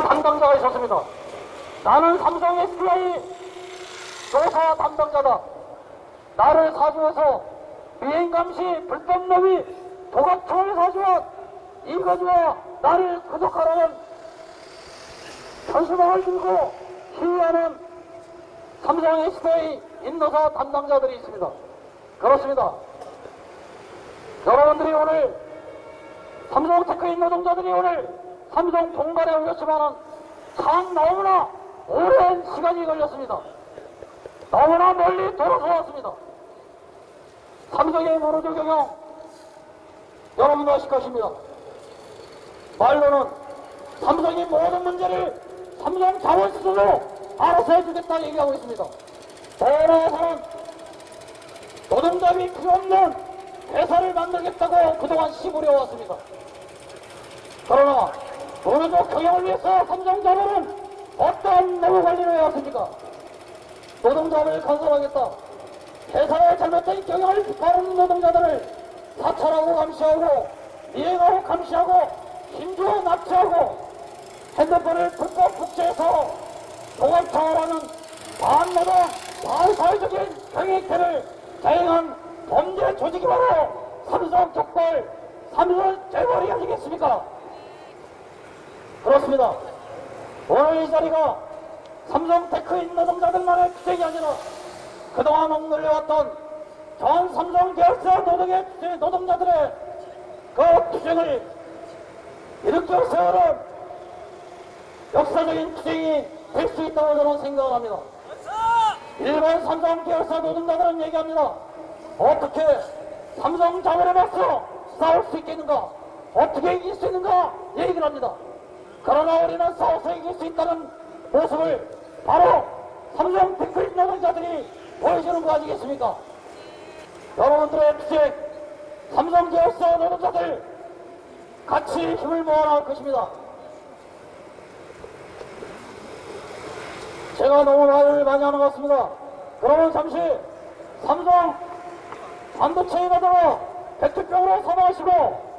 담당자가 있었습니다. 나는 삼성 SDI 조사 담당자다. 나를 사주해서 비행감시 불법 로비 도각총을 사주한 이거지와 나를 구속하라는 현수막을 들고 시위하는 삼성 SDI 인도사 담당자들이 있습니다. 그렇습니다. 여러분들이 오늘 삼성 테크 인 노동자들이 오늘 삼성 본관에 오셨지만은 참 너무나 오랜 시간이 걸렸습니다. 너무나 멀리 돌아서 왔습니다. 삼성의 모노조 경영 여러분 아실 것입니다. 말로는 삼성이 모든 문제를 삼성 자원수로 알아서 해주겠다 얘기하고 있습니다. 더 나아가서는 노동자비 필요 없는 회사를 만들겠다고 그동안 시부려 왔습니다. 그러나 모노조 경영을 위해서 삼성자본은 어떠한 노무 관리를 해왔습니까? 노동자를 건설하겠다. 회사의 잘못된 경영을 비판하는 노동자들을 사찰하고 감시하고 미행하고 감시하고 심지어 납치하고 핸드폰을 불법 복제해서 조각창하라는 반노동 반사회적인 경영행태를 자행한 범죄 조직이 바로 삼성 족발 삼성 재벌이 아니겠습니까? 그렇습니다. 오늘 이 자리가 삼성 테크인 노동자들만의 투쟁이 아니라 그동안 억눌려왔던 전 삼성 계열사 노동의 투쟁, 노동자들의 그 투쟁을 일으켜 세우는 역사적인 투쟁이 될 수 있다고 저는 생각합니다. 일반 삼성 계열사 노동자들은 얘기합니다. 어떻게 삼성 자본에 맞서 싸울 수 있겠는가? 어떻게 이길 수 있는가? 얘기를 합니다. 그러나 우리는 싸워서 이길 수 있다는 모습을 바로 삼성 테크인 노동자들이 보여주는 거 아니겠습니까? 여러분들의 투쟁, 삼성 계열사 노동자들 같이 힘을 모아 나갈 것입니다. 제가 너무 말을 많이 하는 것 같습니다. 그러면 잠시 삼성 반도체에 가다가 백투병으로 사망하시고